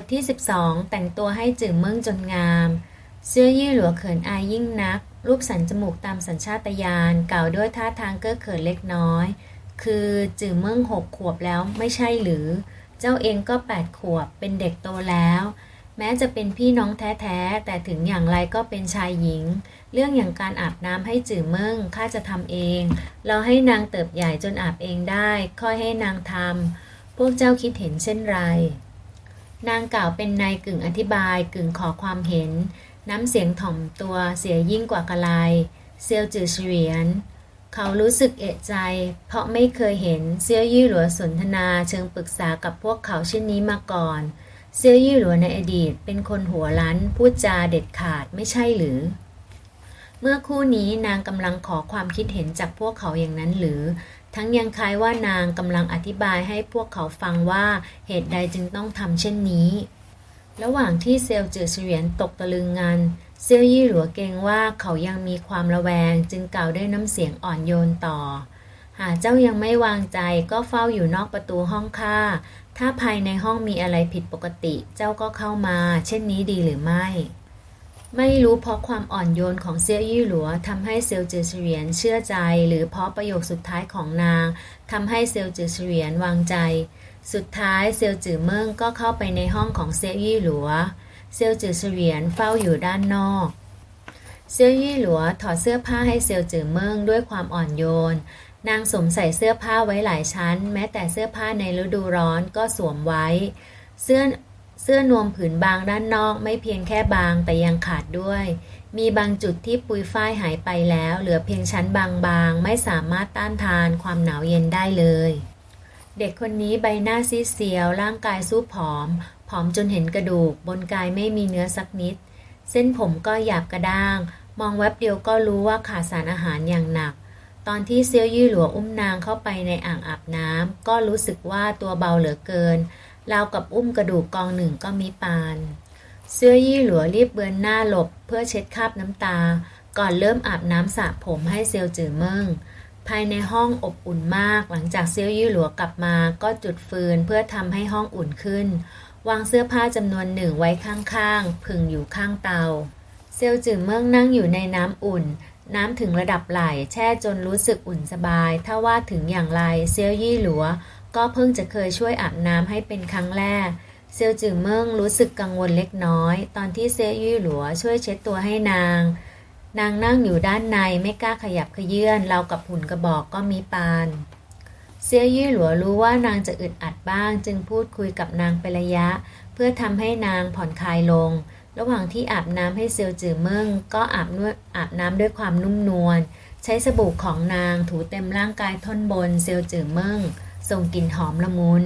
ทที่ 12 แต่งตัวให้จื่อเมืองจนงาม เสื้อยี่หลัวเขินอายยิ่งนัก รูปสันจมูกตามสัญชาตญาณกล่าวด้วยท่าทางเก้อเขินเล็กน้อย คือจื่อเมืองหกขวบแล้วไม่ใช่หรือ เจ้าเองก็แปดขวบเป็นเด็กโตแล้ว แม้จะเป็นพี่น้องแท้ๆ แต่ถึงอย่างไรก็เป็นชายหญิง เรื่องอย่างการอาบน้ำให้จื่อเมืองข้าจะทำเอง เราให้นางเติบใหญ่จนอาบเองได้ ค่อยให้นางทำพวกเจ้าคิดเห็นเช่นไร นางกล่าวเป็นนายกึ่งอธิบายกึ่งขอความเห็น น้ำเสียงถ่อมตัวเสียยิ่งกว่ากะลายเซียวจือเฉวียน เขารู้สึกเอะใจ เพราะไม่เคยเห็นเซียวยี่หลัวสนทนาเชิงปรึกษากับพวกเขาเช่นนี้มาก่อนเซียวยี่หลัวในอดีตเป็นคนหัวล้านพูดจาเด็ดขาดไม่ใช่หรือ เมื่อคู่นี้นางกำลังขอความคิดเห็นจากพวกเขาอย่างนั้นหรือ ทั้งยังคล้ายว่านางกำลังอธิบายให้พวกเขาฟังว่าเหตุใดจึงต้องทำเช่นนี้ ระหว่างที่เซลจือเฉวียนตกตะลึงงานเซียวยี่หลัวเกรงว่าเขายังมีความระแวงจึงกล่าวด้วยน้ำเสียงอ่อนโยนต่อ หากเจ้ายังไม่วางใจก็เฝ้าอยู่นอกประตูห้องข้าถ้าภายในห้องมีอะไรผิดปกติ เจ้าก็เข้ามา เช่นนี้ดีหรือไม่ ไม่รู้เพราะความอ่อนโยนของเซี่ยวยี่หลัวทำให้เซลจือเฉวียนเชื่อใจ หรือเพราะประโยคสุดท้ายของนางทำให้เซลจือเฉวียนวางใจ สุดท้ายเซลจือเมิงก็เข้าไปในห้องของเซี่ยวยี่หลัว เซลจือเฉวียนเฝ้าอยู่ด้านนอก เซี่ยวยี่หลัวถอดเสื้อผ้าให้เซลจือเมิงด้วยความอ่อนโยน นางสวมใส่เสื้อผ้าไว้หลายชั้น แม้แต่เสื้อผ้าในฤดูร้อนก็สวมไว้ เสื้อ เสื้อนวมผืนบางด้านนอกไม่เพียงแค่บางแต่ยังขาดด้วย มีบางจุดที่ปุยฝ้ายหายไปแล้ว เหลือเพียงชั้นบางๆ ไม่สามารถต้านทานความหนาวเย็นได้เลย เด็กคนนี้ใบหน้าซีดเซียว ร่างกายสู้ผอม ผอมจนเห็นกระดูก บนกายไม่มีเนื้อสักนิด เส้นผมก็หยาบกระด้าง มองแวบเดียวก็รู้ว่าขาดสารอาหารอย่างหนัก ตอนที่เซียวยี่หลัวอุ้มนางเข้าไปในอ่างอาบน้ำก็รู้สึกว่าตัวเบาเหลือเกิน ราวกับอุ้มกระดูกกองหนึ่งก็มีปาน เสื้อยี่หลัวรีบเบือนหน้าหลบเพื่อเช็ดคราบน้ำตา ก่อนเริ่มอาบน้ำสระผมให้เซียวจือเมิงภายในห้องอบอุ่นมาก หลังจากเซียวยี่หลัวกลับมาก็จุดฟืนเพื่อทำให้ห้องอุ่นขึ้น วางเสื้อผ้าจำนวนหนึ่งไว้ข้างๆ พึ่งอยู่ข้างเตา เซียวจือเมิงนั่งอยู่ในน้ำอุ่น น้ำถึงระดับไหลแช่จนรู้สึกอุ่นสบาย ถ้าว่าถึงอย่างไรเซียวยี่หลัว ก็เพิ่งจะเคยช่วยอาบน้ำให้เป็นครั้งแรก เซียวจือเมิงรู้สึกกังวลเล็กน้อย ตอนที่เซียวยี่หลัวช่วยเช็ดตัวให้นาง นางนั่งอยู่ด้านในไม่กล้าขยับเขยื่อนเรากับหุ่นกระบอกก็มีปาน เซียยี่หลัวรู้ว่านางจะอึดอัดบ้าง จึงพูดคุยกับนางเป็นระยะ เพื่อทำให้นางผ่อนคลายลง ระหว่างที่อาบน้ำให้เซียวจือเมิงก็อาบนวดอาบน้ำด้วยความนุ่มนวลใช้สบู่ของนางถูเต็มร่างกายท่อนบนเซียวจือเมิ่ง ส่งกลิ่นหอมละมุน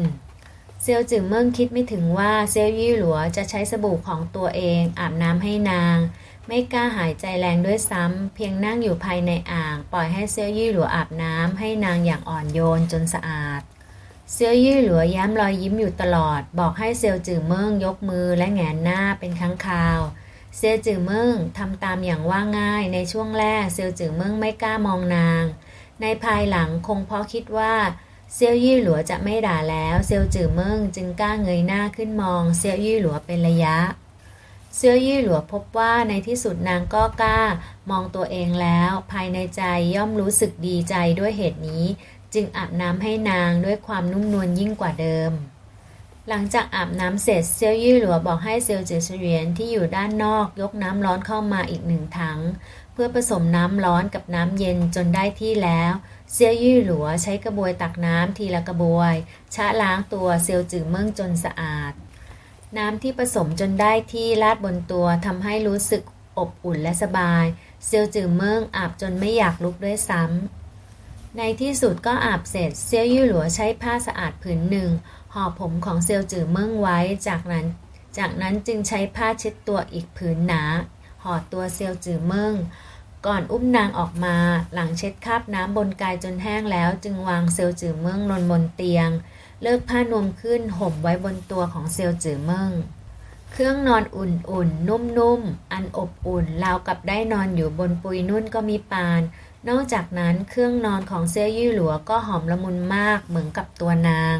เซียวจือเมิงคิดไม่ถึงว่าเซียวยี่หลัวจะใช้สบู่ของตัวเองอาบน้ำให้นาง ไม่กล้าหายใจแรงด้วยซ้ำเพียงนั่งอยู่ภายในอ่าง ปล่อยให้เซียวยี่หลัวอาบน้ำให้นางอย่างอ่อนโยนจนสะอาดเซียวยี่หลัวย้ำรอยยิ้มอยู่ตลอด บอกให้เซียวจือเมิงยกมือและแหงนหน้าเป็นครั้งคราวเซียวจือเมิงทำตามอย่างว่าง่ายในช่วงแรกเซียวจือเมิงไม่กล้ามองนาง ในภายหลังคงเพราะคิดว่า เซียวยี่หลัวจะไม่ด่าแล้วเซียวจือเมิงจึงกล้าเงยหน้าขึ้นมองเซียวยี่หลัวเป็นระยะเซียวยี่หลัวพบว่าในที่สุดนางก็กล้ามองตัวเองแล้ว ภายในใจย่อมรู้สึกดีใจด้วยเหตุนี้ จึงอาบน้ำให้นางด้วยความนุ่มนวลยิ่งกว่าเดิม หลังจากอาบน้ำเสร็จเซียวยี่หลัวบอกให้เซียวจือเฉวียนที่อยู่ด้านนอกยกน้ำร้อนเข้ามาอีกหนึ่งถัง พื่อผสมน้ำร้อนกับน้ำเย็นจนได้ที่แล้ว เซียวยี่หลัวใช้กระบวยตักน้ำทีละกระบวย ชะล้างตัวเซียวจือเมิงจนสะอาด น้ำที่ผสมจนได้ที่ราดบนตัวทำให้รู้สึกอบอุ่นและสบาย เซียวจือเมิงอาบจนไม่อยากลุกด้วยซ้ำในที่สุดก็อาบเสร็จเซียวยี่หลัวใช้ผ้าสะอาดผืนหนึ่งห่อผมของเซียวจือเมิงไว้จากนั้น จากนั้นจึงใช้ผ้าเช็ดตัวอีกผืนหนาห่อตัวเซียวจือเมิง ก่อนอุ้มนางออกมา หลังเช็ดคราบน้ำบนกายจนแห้งแล้วจึงวางเซียวจือเมิงลงบนเตียง เลิกผ้านวมขึ้นห่มไว้บนตัวของเซียวจือเมิงเครื่องนอนอุ่นๆ นุ่มๆ อันอบอุ่นราวกับได้นอนอยู่บนปุยนุ่นก็มีปาน นอกจากนั้นเครื่องนอนของเซยยี่หลัวก็หอมละมุนมากเหมือนกับตัวนาง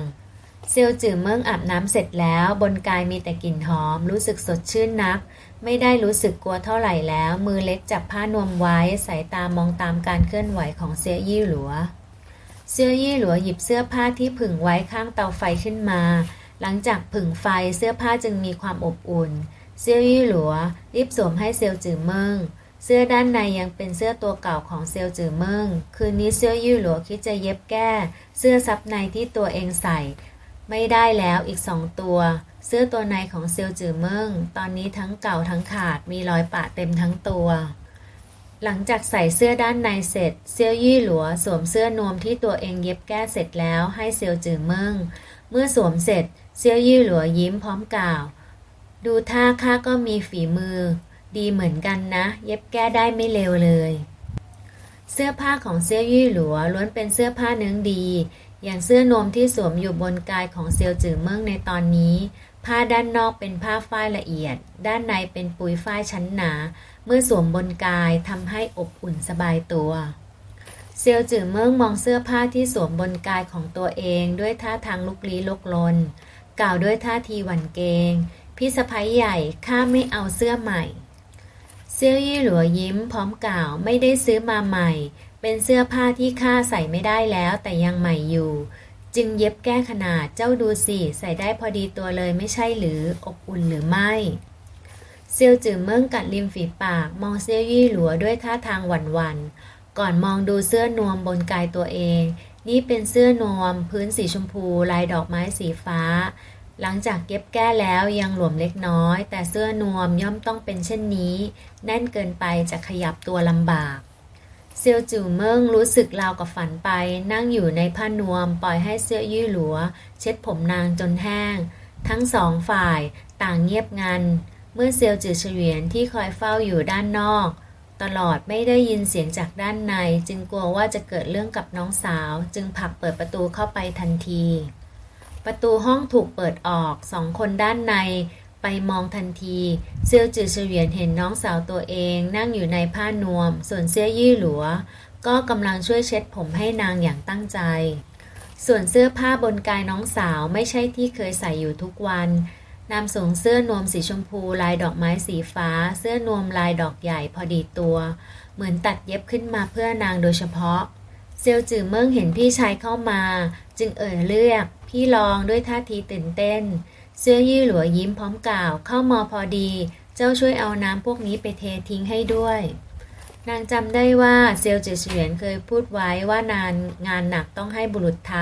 เซียวจื่อเมิ้งอาบน้ำเสร็จแล้วบนกายมีแต่กลิ่นหอม รู้สึกสดชื่นนัก ไม่ได้รู้สึกกลัวเท่าไหร่แล้ว มือเล็กจับผ้านวมไว้สายตามองตามการเคลื่อนไหวของเซียยี่หลัว เซียยี่หลัวหยิบเสื้อผ้าที่ผึ่งไว้ข้างเตาไฟขึ้นมา หลังจากผึ่งไฟเสื้อผ้าจึงมีความอบอุ่น เซียยี่หลัวรีบสวมให้เซียวจือเมิงเสื้อด้านในยังเป็นเสื้อตัวเก่าของเซียวจือเมิงคืนนี้เซียวยี่หลัวคิดจะเย็บแก้ เสื้อซับในที่ตัวเองใส่ ไม่ได้แล้วอีกสองตัว เสื้อตัวในของเซียวจือเมิงตอนนี้ทั้งเก่าทั้งขาดมีรอยปะเต็มทั้งตัว หลังจากใส่เสื้อด้านในเสร็จ เซียวยี่หลัวสวมเสื้อนวมที่ตัวเองเย็บแก้เสร็จแล้วให้เซียวจือเมิงเมื่อสวมเสร็จ เซียวยี่หลัวยิ้มพร้อมกล่าว ดูท่าข้าก็มีฝีมือ ดีเหมือนกันนะ เย็บแก้ได้ไม่เลวเลย เสื้อผ้าของเซียวยี่หลัวล้วนเป็นเสื้อผ้าเนื้อดี อย่างเสื้อนวมที่สวมอยู่บนกายของเซียวจือเมิงในตอนนี้ ผ้าด้านนอกเป็นผ้าฝ้ายละเอียด ด้านในเป็นปุยฝ้ายชั้นหนา เมื่อสวมบนกายทำให้อบอุ่นสบายตัว เซียวจือเมิงมองเสื้อผ้าที่สวมบนกายของตัวเองด้วยท่าทางลุกลี้ลุกลน กล่าวด้วยท่าทีหวั่นเกรงพี่สะพ้ยใหญ่ข้าไม่เอาเสื้อใหม่ เซียวยี่หลัวยิ้มพร้อมกล่าวไม่ได้ซื้อมาใหม่ เป็นเสื้อผ้าที่ข้าใส่ไม่ได้แล้วแต่ยังใหม่อยู่ จึงเย็บแก้ขนาดเจ้าดูสิ ใส่ได้พอดีตัวเลยไม่ใช่หรืออบอุ่นหรือไม่เซียวจือเมิ้งกัดริมฝีปาก มองเซียวยี่หลัวด้วยท่าทางหวั่นหวั่นๆก่อนมองดูเสื้อนวมบนกายตัวเอง นี่เป็นเสื้อนวมพื้นสีชมพูลายดอกไม้สีฟ้า หลังจากเย็บแก้แล้วยังหลวมเล็กน้อย แต่เสื้อนวมย่อมต้องเป็นเช่นนี้ แน่นเกินไปจะขยับตัวลำบาก เซียวจื่อเมิงรู้สึกราวกับฝันไป นั่งอยู่ในผ้านวม ปล่อยให้เสื้อยี่หลัว เช็ดผมนางจนแห้ง ทั้งสองฝ่ายต่างเงียบงัน เมื่อเซียวจือเฉวียนที่คอยเฝ้าอยู่ด้านนอก ตลอดไม่ได้ยินเสียงจากด้านใน จึงกลัวว่าจะเกิดเรื่องกับน้องสาว จึงผลักเปิดประตูเข้าไปทันที ประตูห้องถูกเปิดออกสองคนด้านใน ไปมองทันทีเซียวจือเฉวียนเห็นน้องสาวตัวเองนั่งอยู่ในผ้านวม ส่วนเสื้อยี่หลัว ก็กำลังช่วยเช็ดผมให้นางอย่างตั้งใจ ส่วนเสื้อผ้าบนกายน้องสาวไม่ใช่ที่เคยใส่อยู่ทุกวันนำส่งเสื้อนวมสีชมพูลายดอกไม้สีฟ้า เสื้อนวมลายดอกใหญ่พอดีตัว เหมือนตัดเย็บขึ้นมาเพื่อนางโดยเฉพาะ เซียวจือเมิงเห็นพี่ชายเข้ามา จึงเอ่ยเรียก พี่ลองด้วยท่าทีตื่นเต้น เสื้อยี่หลัวยิ้มพร้อมกล่าว เข้ามาพอดี เจ้าช่วยเอาน้ำพวกนี้ไปเททิ้งให้ด้วย นางจำได้ว่าเซียวจือเฉียนเคยพูดไว้ว่านานงานหนักต้องให้บุรุษท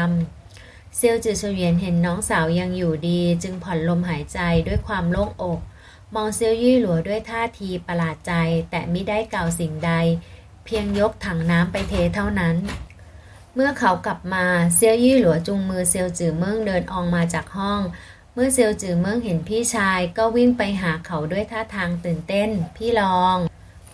ำเซียวจือเฉวียนเห็นน้องสาวยังอยู่ดี จึงผ่อนลมหายใจด้วยความโล่งอก มองเซียวยี่หลัวด้วยท่าทีประหลาดใจ แต่ไม่ได้กล่าวสิ่งใด เพียงยกถังน้ำไปเทเท่านั้นเมื่อเขากลับมาเซียวยี่หลัวจุงมือเซียวจือเมิงเดินออกมาจากห้อง เมื่อเซียวจือเมิงเห็นพี่ชายก็วิ่งไปหาเขาด้วยท่าทางตื่นเต้น พี่ลอง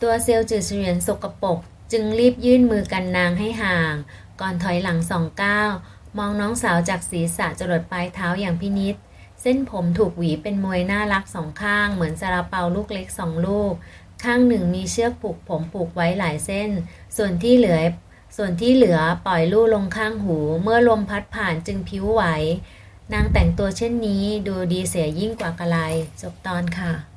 ตัวเซียวจือเฉวียนสกปรกจึงรีบยื่นมือกันนางให้ห่าง ก่อนถอยหลังสองก้าวมองน้องสาวจากศีรษะจรดปลายเท้าอย่างพินิษเส้นผมถูกหวีเป็นมวยน่ารักสองข้าง เหมือนซาลาเปาลูกเล็กสองลูก ข้างหนึ่งมีเชือกผูกผมผูกไว้หลายเส้น ส่วนที่เหลือ ส่วนที่เหลือปล่อยลู่ลงข้างหู เมื่อลมพัดผ่านจึงพิ้วไหว นางแต่งตัวเช่นนี้ดูดีเสียยิ่งกว่ากะไลจบตอนค่ะ